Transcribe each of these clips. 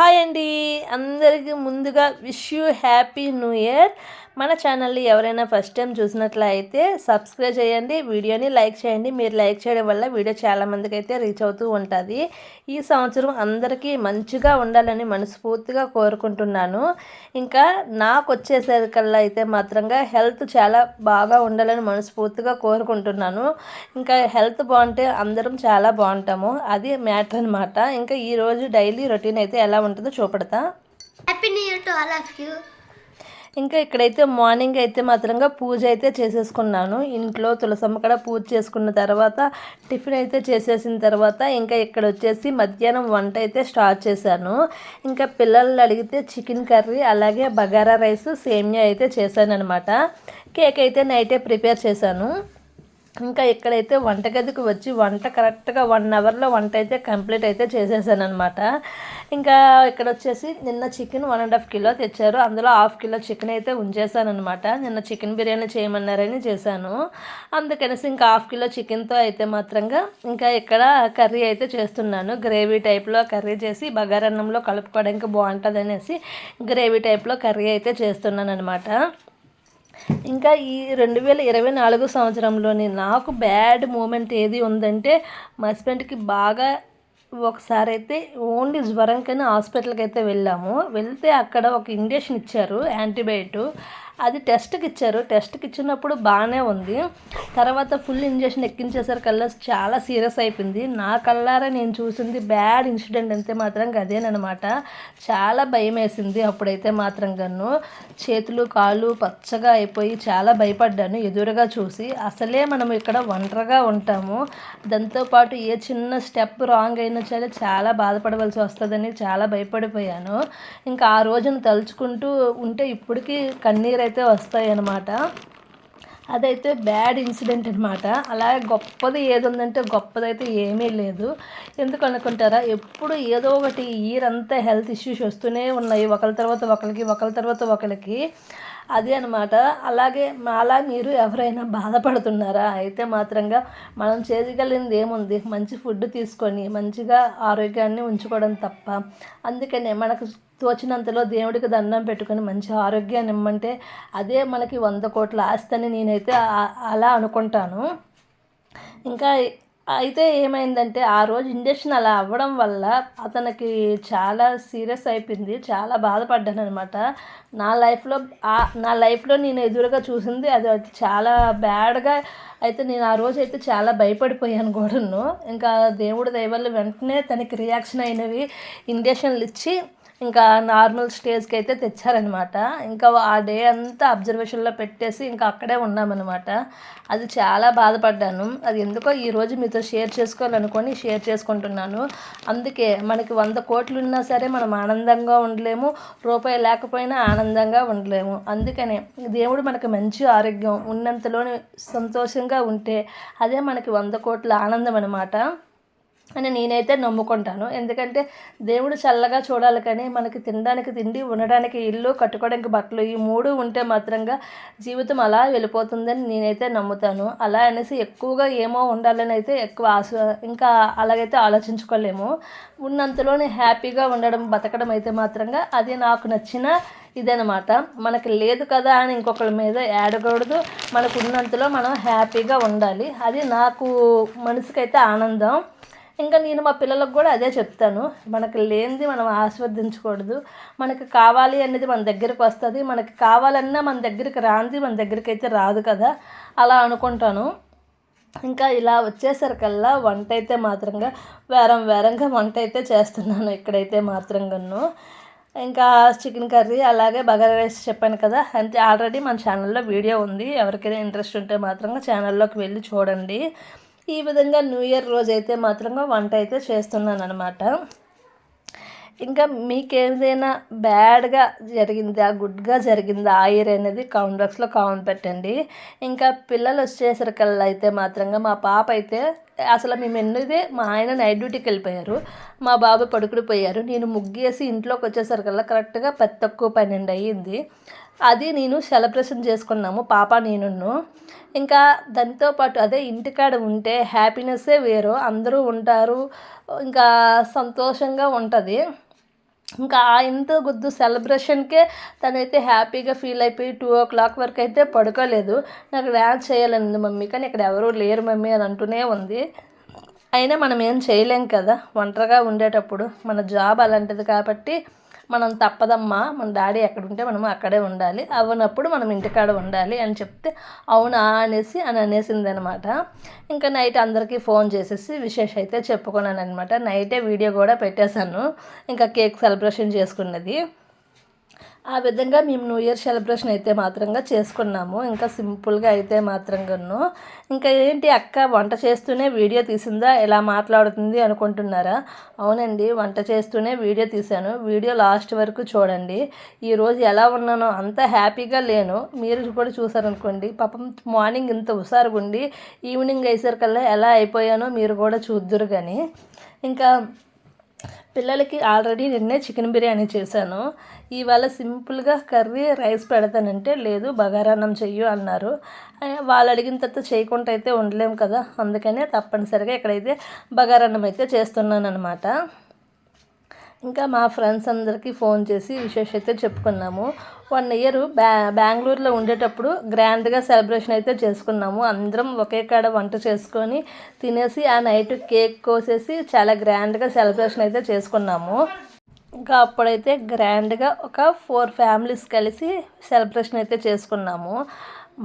Hi అండి. అందరికీ ముందుగా wish you happy new year. మన ఛానల్ని ఎవరైనా ఫస్ట్ టైం చూసినట్లయితే సబ్స్క్రైబ్ చేయండి వీడియోని లైక్ చేయండి. మీరు లైక్ చేయడం వల్ల వీడియో చాలామందికి అయితే రీచ్ అవుతూ ఉంటుంది. ఈ సంవత్సరం అందరికీ మంచిగా ఉండాలని మనస్ఫూర్తిగా కోరుకుంటున్నాను. ఇంకా నాకు వచ్చేసరికల్లా అయితే మాత్రంగా హెల్త్ చాలా బాగా ఉండాలని మనస్ఫూర్తిగా కోరుకుంటున్నాను. ఇంకా హెల్త్ బాగుంటే అందరం చాలా బాగుంటాము. అది మ్యాటర్ అనమాట ఇంకా ఈరోజు డైలీ రొటీన్ అయితే ఎలా ఉంటుందో చూపెడతా. Happy new year to all of you. ఇంకా ఇక్కడైతే మార్నింగ్ అయితే మాత్రంగా పూజ అయితే చేసేసుకున్నాను. ఇంట్లో తులసమ్మ కూడా పూజ చేసుకున్న తర్వాత టిఫిన్ అయితే చేసేసిన తర్వాత ఇంకా ఇక్కడ వచ్చేసి మధ్యాహ్నం వంట అయితే స్టార్ట్ చేశాను. ఇంకా పిల్లలు అడిగితే చికెన్ కర్రీ అలాగే బగారా రైస్ సేమియా అయితే చేశాను అనమాట కేక్ అయితే నైటే ప్రిపేర్ చేశాను. ఇంకా ఇక్కడైతే వంటగదికి వచ్చి వంట కరెక్ట్గా వన్ అవర్లో వంట అయితే కంప్లీట్ అయితే చేసేసాను అనమాట ఇంకా ఇక్కడ వచ్చేసి నిన్న chicken one and half kilo తెచ్చారు. అందులో హాఫ్ కిలో చికెన్ అయితే ఉంచేసాను అనమాట నిన్న చికెన్ బిర్యానీ చేయమన్నారని చేశాను. అందుకనేసి ఇంకా హాఫ్ కిలో చికెన్తో అయితే మాత్రంగా ఇంకా ఇక్కడ కర్రీ అయితే చేస్తున్నాను. గ్రేవీ టైప్లో కర్రీ చేసి బగారన్నంలో కలుపుకోవడానికి బాగుంటుంది అనేసి గ్రేవీ టైప్లో కర్రీ అయితే చేస్తున్నాను అనమాట ఇంకా ఈ రెండు వేల ఇరవై నాలుగు సంవత్సరంలోని నాకు బ్యాడ్ మూమెంట్ ఏది ఉందంటే మా హస్బెండ్కి బాగా ఒకసారి అయితే ఓన్లీ జ్వరంకైనా హాస్పిటల్కి అయితే వెళ్ళాము. వెళ్తే అక్కడ ఒక ఇంజక్షన్ ఇచ్చారు యాంటీబయాటిక్ అది టెస్ట్కి ఇచ్చారు. టెస్ట్కి ఇచ్చినప్పుడు బాగానే ఉంది. తర్వాత ఫుల్ ఇంజక్షన్ ఎక్కించేసరికల్లా చాలా సీరియస్ అయిపోయింది. నా కల్లారా నేను చూసింది బ్యాడ్ ఇన్సిడెంట్ అంతే మాత్రం అదేనమాట చాలా భయం వేసింది అప్పుడైతే మాత్రం గన్ను చేతులు కాళ్ళు పచ్చగా అయిపోయి చాలా భయపడ్డాను ఎదురుగా చూసి. అసలే మనం ఇక్కడ ఒంటరిగా ఉంటాము. దాంతోపాటు ఏ చిన్న స్టెప్ రాంగ్ అయినా సరే చాలా బాధపడవలసి వస్తుందని చాలా భయపడిపోయాను. ఇంకా ఆ రోజును తలుచుకుంటూ ఉంటే ఇప్పటికీ కన్నీరు అయితే వస్తాయి అన్నమాట అదైతే బ్యాడ్ ఇన్సిడెంట్ అనమాట అలాగే గొప్పది ఏది ఉందంటే గొప్పదైతే ఏమీ లేదు. ఎందుకు అనుకుంటారా ఎప్పుడు ఏదో ఒకటి ఇయర్ అంతా హెల్త్ ఇష్యూస్ వస్తూనే ఉన్నాయి. ఒకరి తర్వాత ఒకరికి ఒకరి తర్వాత ఒకరికి అది అనమాట అలాగే అలా మీరు ఎవరైనా బాధపడుతున్నారా? అయితే మాత్రంగా మనం చేయగలిగింది ఏముంది? మంచి ఫుడ్ తీసుకొని మంచిగా ఆరోగ్యాన్ని ఉంచుకోవడం తప్ప. అందుకనే మనకు తోచినంతలో దేవుడికి దండం పెట్టుకొని మంచి ఆరోగ్యాన్ని ఇమ్మంటే అదే మనకి వంద కోట్ల ఆస్తి అని నేనైతే అలా అనుకుంటాను. ఇంకా అయితే ఏమైందంటే ఆ రోజు ఇంజక్షన్ అలా అవ్వడం వల్ల అతనికి చాలా సీరియస్ అయిపోయింది చాలా బాధపడ్డాను అనమాట నా లైఫ్లో నా లైఫ్లో నేను ఎదురుగా చూసింది అది చాలా బ్యాడ్గా అయితే నేను ఆ రోజు అయితే చాలా భయపడిపోయాను కూడాను. ఇంకా దేవుడి దయవల్ల వెంటనే తనకి రియాక్షన్ అయినవి ఇంజక్షన్లు ఇచ్చి ఇంకా నార్మల్ స్టేజ్కి అయితే తెచ్చారనమాట ఇంకా ఆ డే అంతా అబ్జర్వేషన్లో పెట్టేసి ఇంకా అక్కడే ఉన్నామన్నమాట. అది చాలా బాధపడ్డాను. అది ఎందుకో ఈరోజు మీతో షేర్ చేసుకోవాలనుకొని షేర్ చేసుకుంటున్నాను. అందుకే మనకి వంద కోట్లు ఉన్నా సరే మనం ఆనందంగా ఉండలేము రూపాయి లేకపోయినా ఆనందంగా ఉండలేము. అందుకనే దేవుడు మనకి మంచి ఆరోగ్యం ఉన్నంతలోనే సంతోషంగా ఉంటే అదే మనకి వంద కోట్ల ఆనందం అనమాట అని నేనైతే నమ్ముకుంటాను. ఎందుకంటే దేవుడు చల్లగా చూడాలి కానీ మనకి తినడానికి తిండి ఉండడానికి ఇల్లు కట్టుకోవడానికి బట్టలు ఈ మూడు ఉంటే మాత్రంగా జీవితం అలా వెళ్ళిపోతుందని నేనైతే నమ్ముతాను. అలా అనేసి ఎక్కువగా ఏమో ఉండాలని అయితే ఎక్కువ ఆశ ఇంకా అలాగైతే ఆలోచించుకోలేము. ఉన్నంతలోనే హ్యాపీగా ఉండడం బతకడం అయితే మాత్రంగా అది నాకు నచ్చిన ఇదనమాట మనకి లేదు కదా అని ఇంకొకరి మీద ఏడకూడదు మనకు ఉన్నంతలో మనం హ్యాపీగా ఉండాలి. అది నాకు మనసుకైతే ఆనందం. ఇంకా నేను మా పిల్లలకు కూడా అదే చెప్తాను. మనకు లేనిది మనం ఆస్వాదించకూడదు. మనకి కావాలి అనేది మన దగ్గరకు వస్తుంది. మనకి కావాలన్నా మన దగ్గరికి రాంది మన దగ్గరికి అయితే రాదు కదా. అలా అనుకుంటాను. ఇంకా ఇలా వచ్చేసరికల్లా వంట అయితే మాత్రంగా వేరం వేరంగా వంట అయితే చేస్తున్నాను ఇక్కడైతే మాత్రంగాను. ఇంకా చికెన్ కర్రీ అలాగే బగారా రైస్ చెప్పాను కదా. అంతే ఆల్రెడీ మన ఛానల్లో వీడియో ఉంది. ఎవరికైనా ఇంట్రెస్ట్ ఉంటే మాత్రంగా ఛానల్లోకి వెళ్ళి చూడండి. ఈ విధంగా న్యూ ఇయర్ రోజు అయితే మాత్రంగా వంట అయితే చేస్తున్నాను అనమాట ఇంకా మీకు ఏదైనా బ్యాడ్గా జరిగిందా గుడ్గా జరిగిందా ఆ ఇయర్ అనేది కామెంట్ బాక్స్లో కామెంట్ పెట్టండి. ఇంకా పిల్లలు వచ్చేసరికల్లా అయితే మాత్రంగా మా పాప అయితే అసలు మేము ఎన్నదే మా ఆయన నైట్ డ్యూటీకి వెళ్ళిపోయారు. మా బాబు పడుకుడిపోయారు నేను ముగ్గేసి ఇంట్లోకి వచ్చేసరికల్లా కరెక్ట్గా పది తక్కువ పన్నెండు అయ్యింది అది నేను సెలబ్రేషన్ చేసుకున్నాము పాప నేను ఇంకా దాంతోపాటు అదే ఇంటికాడ ఉంటే హ్యాపీనెస్సే వేరు. అందరూ ఉంటారు ఇంకా సంతోషంగా ఉంటుంది. ఇంకా ఆ ఇంత గుద్దు సెలబ్రేషన్కే తనైతే హ్యాపీగా ఫీల్ అయిపోయి టూ ఓ క్లాక్ వరకు అయితే పడుకోలేదు. నాకు డ్యాన్స్ చేయాలని మమ్మీ కానీ ఇక్కడ ఎవరూ లేరు మమ్మీ అని అంటూనే ఉంది. అయినా మనం ఏం చేయలేం కదా ఒంటరిగా ఉండేటప్పుడు మన జాబ్ అలాంటిది కాబట్టి మనం తప్పదమ్మా మన డాడీ ఎక్కడ ఉంటే మనం అక్కడే ఉండాలి అవ్వనప్పుడు మనం ఇంటికాడ ఉండాలి అని చెప్తే అవునా అనేసి అని అనేసింది అనమాట ఇంకా నైట్ అందరికీ ఫోన్ చేసేసి విశేష అయితే చెప్పుకున్నాను అనమాట నైటే వీడియో కూడా పెట్టేశాను. ఇంకా కేక్ సెలబ్రేషన్ చేసుకున్నది. ఆ విధంగా మేము న్యూ ఇయర్ సెలబ్రేషన్ అయితే మాత్రంగా చేసుకున్నాము. ఇంకా సింపుల్గా అయితే మాత్రంగాను. ఇంకా ఏంటి అక్క వంట చేస్తూనే వీడియో తీసిందా? ఎలా మాట్లాడుతుంది అనుకుంటున్నారా? అవునండి వంట చేస్తూనే వీడియో తీశాను. వీడియో లాస్ట్ వరకు చూడండి. ఈరోజు ఎలా ఉన్నానో అంత హ్యాపీగా లేను. మీరు కూడా చూసారనుకోండి. పాపం మార్నింగ్ ఇంత హుషారుగా ఉండి ఈవినింగ్ అయ్యేసరికల్లా ఎలా అయిపోయానో మీరు కూడా చూద్దురు కానీ ఇంకా పిల్లలకి ఆల్రెడీ నిన్నే చికెన్ బిర్యానీ చేశాను. ఇవాళ సింపుల్గా కర్రీ రైస్ పెడతానంటే లేదు బగారాన్నం చెయ్యు అన్నారు. వాళ్ళు అడిగిన తర్వాత చేయకుండా అయితే ఉండలేము కదా. అందుకనే తప్పనిసరిగా ఇక్కడైతే బగారాన్నం అయితే చేస్తున్నాను అనమాట ఇంకా మా ఫ్రెండ్స్ అందరికీ ఫోన్ చేసి విశేష అయితే చెప్పుకున్నాము. వన్ ఇయర్ బ్యా బెంగళూరులో ఉండేటప్పుడు గ్రాండ్గా సెలబ్రేషన్ అయితే చేసుకున్నాము. అందరం ఒకే కాడ వంట చేసుకొని తినేసి ఆ నైట్ కేక్ కోసేసి చాలా గ్రాండ్గా సెలబ్రేషన్ అయితే చేసుకున్నాము. ఇంకా అప్పుడైతే గ్రాండ్గా ఒక ఫోర్ ఫ్యామిలీస్ కలిసి సెలబ్రేషన్ అయితే చేసుకున్నాము.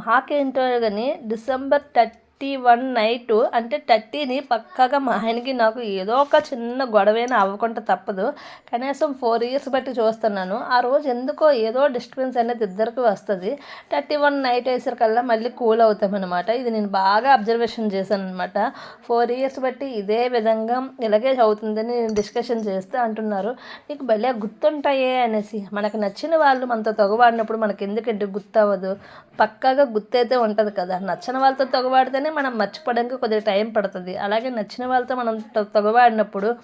మాకేంటో కానీ December thirty thirty one night అంటే థర్టీని పక్కాగా మా ఆయనకి నాకు ఏదో ఒక చిన్న గొడవైనా అవ్వకుండా తప్పదు. కనీసం ఫోర్ ఇయర్స్ బట్టి చూస్తున్నాను. ఆ రోజు ఎందుకో ఏదో డిస్టర్బెన్స్ అనేది ఇద్దరికి వస్తుంది. థర్టీ వన్ నైట్ వేసరికల్లా మళ్ళీ కూల్ అవుతామన్నమాట. ఇది నేను బాగా అబ్జర్వేషన్ చేశాను అనమాట ఫోర్ ఇయర్స్ బట్టి ఇదే విధంగా ఇలాగే అవుతుందని నేను డిస్కషన్ చేస్తే అంటున్నారు. నీకు భలే గుర్తుంటాయే అనేసి. మనకు నచ్చిన వాళ్ళు మనతో తొగవాడినప్పుడు మనకి ఎందుకంటే గుర్తు అవ్వదు పక్కాగా గుర్తైతే ఉంటుంది కదా. నచ్చిన వాళ్ళతో తొగవాడితేనే మనం మర్చిపోవడానికి కొద్దిగా టైం పడుతుంది. అలాగే నచ్చిన వాళ్ళతో మనం తొ- తొగవాడినప్పుడు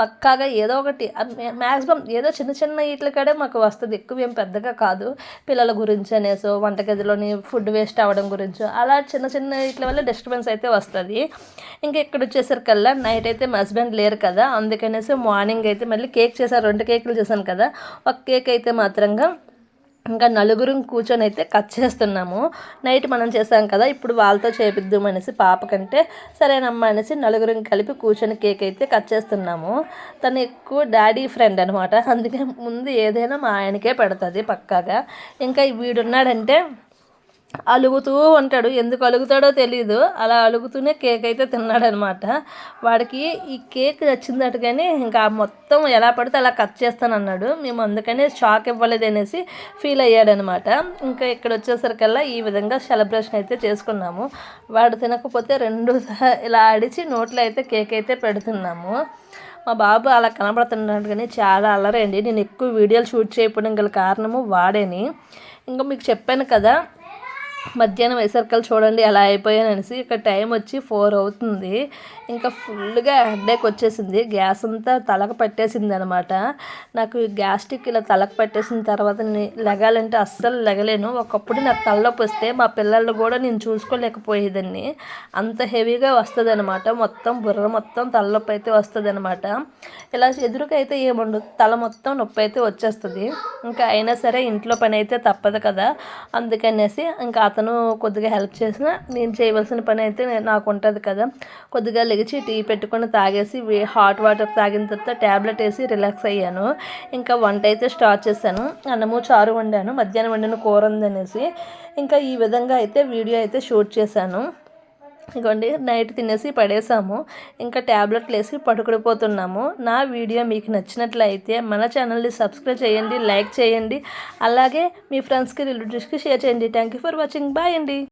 పక్కాగా ఏదో ఒకటి మ్యాక్సిమం ఏదో చిన్న చిన్న వీటి కాడే మాకు వస్తుంది. ఎక్కువ ఏం పెద్దగా కాదు. పిల్లల గురించి అనేసో వంటగదిలోని ఫుడ్ వేస్ట్ అవ్వడం గురించో అలా చిన్న చిన్న వీటి వల్ల డిస్టర్బెన్స్ అయితే వస్తుంది. ఇంకా ఇక్కడ వచ్చేసరికల్లా నైట్ అయితే మా హస్బెండ్ లేరు కదా. అందుకనేసి మార్నింగ్ అయితే మళ్ళీ కేక్ చేశారు. రెండు కేకులు చేశాను కదా. ఒక కేక్ అయితే మాత్రంగా ఇంకా నలుగురం కూర్చొని అయితే కట్ చేస్తున్నాము. నైట్ మనం చేసాం కదా ఇప్పుడు వాళ్ళతో చేపిద్దాం అనేసి పాపకంటే సరేనమ్మా అనేసి నలుగురం కలిపి కూర్చొని కేక్ అయితే కట్ చేస్తున్నాము. తను ఎక్కువ డాడీ ఫ్రెండ్ అనమాట అందుకే ముందు ఏదైనా మా ఆయనకే పెడుతుంది పక్కాగా. ఇంకా వీడున్నాడంటే అలుగుతూ ఉంటాడు. ఎందుకు అలుగుతాడో తెలియదు అలా అలుగుతూనే కేక్ అయితే తిన్నాడనమాట. వాడికి ఈ కేక్ నచ్చిందట కానీ ఇంకా మొత్తం ఎలా పడితే అలా కట్ చేస్తానన్నాడు. మేము అందుకనే షాక్ ఇవ్వలేదు అనేసి ఫీల్ అయ్యాడనమాట. ఇంకా ఇక్కడ వచ్చేసరికల్లా ఈ విధంగా సెలబ్రేషన్ అయితే చేసుకున్నాము. వాడు తినకపోతే రెండు ఇలా ఆడిచి నోట్లో అయితే కేక్ అయితే పెడుతున్నాము. మా బాబు అలా కనబడుతున్నాడు కానీ చాలా అల్లరండి. నేను ఎక్కువ వీడియోలు షూట్ చేయకపోవడం గల కారణము వాడేని. ఇంకా మీకు చెప్పాను కదా మధ్యాహ్నం వేసరికల్ చూడండి ఎలా అయిపోయాను అనేసి ఇక్కడ టైం వచ్చి ఫోర్ అవుతుంది. ఇంకా ఫుల్గా హెడ్ఏక్ వచ్చేసింది. గ్యాస్ అంతా తలకు పట్టేసింది అనమాట నాకు ఈ గ్యాస్ట్రిక్ ఇలా తలకు పట్టేసిన తర్వాత లెగాలంటే అస్సలు లెగలేను. ఒకప్పుడు నాకు తలనొప్పి వస్తే మా పిల్లలు కూడా నేను చూసుకోలేకపోయేదాన్ని. అంత హెవీగా వస్తుంది అనమాట మొత్తం బుర్ర మొత్తం తలనొప్పి అయితే వస్తుంది అనమాట ఇలా ఎదురుకైతే ఏముండదు. తల మొత్తం నొప్పి అయితే వచ్చేస్తుంది. ఇంకా అయినా సరే ఇంట్లో పని అయితే తప్పదు కదా. అందుకనేసి ఇంకా అతను కొద్దిగా హెల్ప్ చేసిన నేను చేయవలసిన పని అయితే నాకు ఉంటుంది కదా. కొద్దిగా లెగిచి టీ పెట్టుకొని తాగేసి హాట్ వాటర్ తాగిన తర్వాత ట్యాబ్లెట్ వేసి రిలాక్స్ అయ్యాను. ఇంకా వంట అయితే స్టార్ట్ చేశాను. అన్నము చారు వండాను మధ్యాహ్నం వండిన కూర ఉందనేసి. ఇంకా ఈ విధంగా అయితే వీడియో అయితే షూట్ చేశాను. ఇదిగోండి నైట్ తినేసి పడేసాము. ఇంకా ట్యాబ్లెట్లు వేసి పడుకుడిపోతున్నాము. నా వీడియో మీకు నచ్చినట్లయితే మన ఛానల్ని సబ్స్క్రైబ్ చేయండి లైక్ చేయండి. అలాగే మీ ఫ్రెండ్స్కి రిలేటివ్స్కి షేర్ చేయండి. Thank you for watching. Bye అండి.